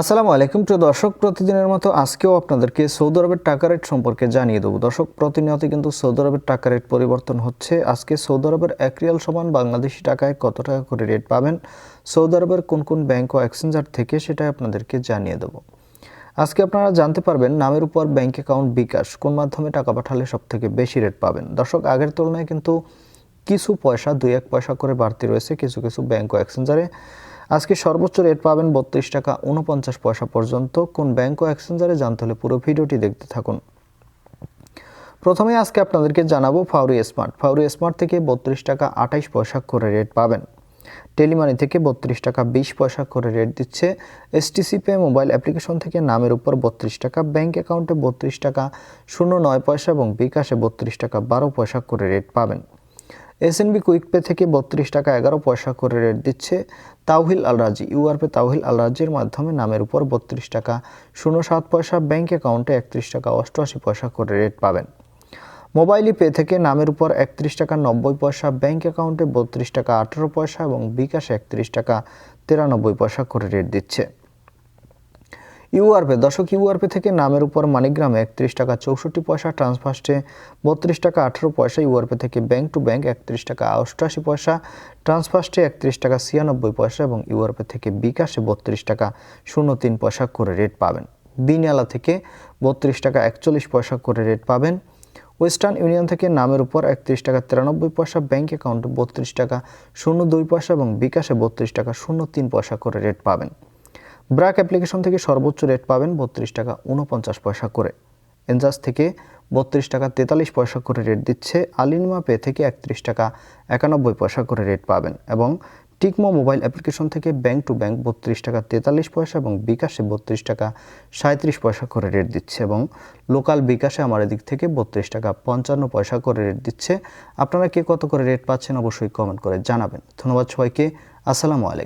আসসালামু আলাইকুম প্রিয় দর্শক, প্রতিদিনের মতো আজকেও আপনাদেরকে সৌদি আরবের টাকা রেট সম্পর্কে জানিয়ে দেবো। দর্শক প্রতিনিয়ত কিন্তু সৌদি আরবের টাকা রেট পরিবর্তন হচ্ছে। আজকে সৌদি আরবের এক রিয়াল সমান বাংলাদেশি টাকায় কত টাকা করে রেট পাবেন? সৌদি আরবের কোন কোন ব্যাংক ও এক্সচেঞ্জার থেকে সেটা আপনাদেরকে জানিয়ে দেবো। আজকে আপনারা জানতে পারবেন, নামের উপর ব্যাংক অ্যাকাউন্ট বিকাশ কোন মাধ্যমে টাকা পাঠালে সব থেকে বেশি রেট পাবেন। দর্শক, আগের তুলনায় কিন্তু কিছু পয়সা, দুই এক পয়সা করে বাড়তি রয়েছে কিছু কিছু ব্যাংক ও এক্সচেঞ্জারে। আজকে সর্বোচ্চ রেট পাবেন বত্রিশ টাকা উনপঞ্চাশ পয়সা পর্যন্ত। কোন ব্যাংক ও এক্সচেঞ্জারে জানতে হলে পুরো ভিডিওটি দেখতে থাকুন। প্রথমে আজকে আপনাদেরকে জানাব ফাউরি স্মার্ট ফাউরি স্মার্ট থেকে বত্রিশ টাকা আঠাইশ পয়সা করে রেট পাবেন। টেলিমানি থেকে বত্রিশ টাকা বিশ পয়সা করে রেট দিচ্ছে। এসটিসি পে মোবাইল অ্যাপ্লিকেশন থেকে নামের উপর বত্রিশ টাকা ব্যাঙ্ক অ্যাকাউন্টে বত্রিশ টাকা, শূন্য নয় পয়সা এবং বিকাশে বত্রিশ টাকা বারো পয়সা করে রেট পাবেন। এসএনবি কুইক পে থেকে বত্রিশ টাকা এগারো পয়সা করে রেট দিচ্ছে তাওহিল আলরাজি। ইউআরপে তাওহিল আলরাজির মাধ্যমে নামের উপর বত্রিশ টাকা, শূন্য সাত পয়সা ব্যাংক অ্যাকাউন্টে একত্রিশ টাকা অষ্টআশি পয়সা করে রেট পাবেন। মোবাইলি পে থেকে নামের উপর একত্রিশ টাকা, নব্বই পয়সা ব্যাংক অ্যাকাউন্টে বত্রিশ টাকা, আঠেরো পয়সা এবং বিকাশে একত্রিশ টাকা, তিরানব্বই পয়সা করে রেট দিচ্ছে। ইউআরপে দশক ইউআরপে থেকে নামের উপর মানিগ্রামে একত্রিশ টাকা চৌষট্টি পয়সা ট্রান্সফার্স্টে বত্রিশ টাকা আঠেরো পয়সা ইউআরপে থেকে ব্যাংক টু ব্যাংক একত্রিশ টাকা অষ্টআশি পয়সা ট্রান্সফার্স্টে একত্রিশ টাকা ছিয়ানব্বই পয়সা এবং ইউআরপে থেকে বিকাশে বত্রিশ টাকা শূন্য তিন পয়সা করে রেট পাবেন। বিনিয়ালা থেকে বত্রিশ টাকা একচল্লিশ পয়সা করে রেট পাবেন। ওয়েস্টার্ন ইউনিয়ন থেকে নামের উপর একত্রিশ টাকা তিরানব্বই পয়সা ব্যাঙ্ক অ্যাকাউন্টে বত্রিশ টাকা শূন্য দুই পয়সা এবং বিকাশে বত্রিশ টাকা শূন্য তিন পয়সা করে রেট পাবেন। ব্র্যাক অ্যাপ্লিকেশন থেকে সর্বোচ্চ রেট পাবেন বত্রিশ টাকা উনপঞ্চাশ পয়সা করে। এনজাস থেকে বত্রিশ টাকা তেতাল্লিশ পয়সা করে রেট দিচ্ছে। আলিনিমা পে থেকে একত্রিশ টাকা একানব্বই পয়সা করে রেট পাবেন এবং টিকমো মোবাইল অ্যাপ্লিকেশন থেকে ব্যাংক টু ব্যাংক বত্রিশ টাকা তেতাল্লিশ পয়সা এবং বিকাশে বত্রিশ টাকা সাঁত্রিশ পয়সা করে রেট দিচ্ছে এবং লোকাল বিকাশে আমার এদিক থেকে বত্রিশ টাকা পঞ্চান্ন পয়সা করে রেট দিচ্ছে। আপনারা কে কত করে রেট পাচ্ছেন অবশ্যই কমেন্ট করে জানাবেন। ধন্যবাদ সবাইকে। আসসালামু আলাইকুম।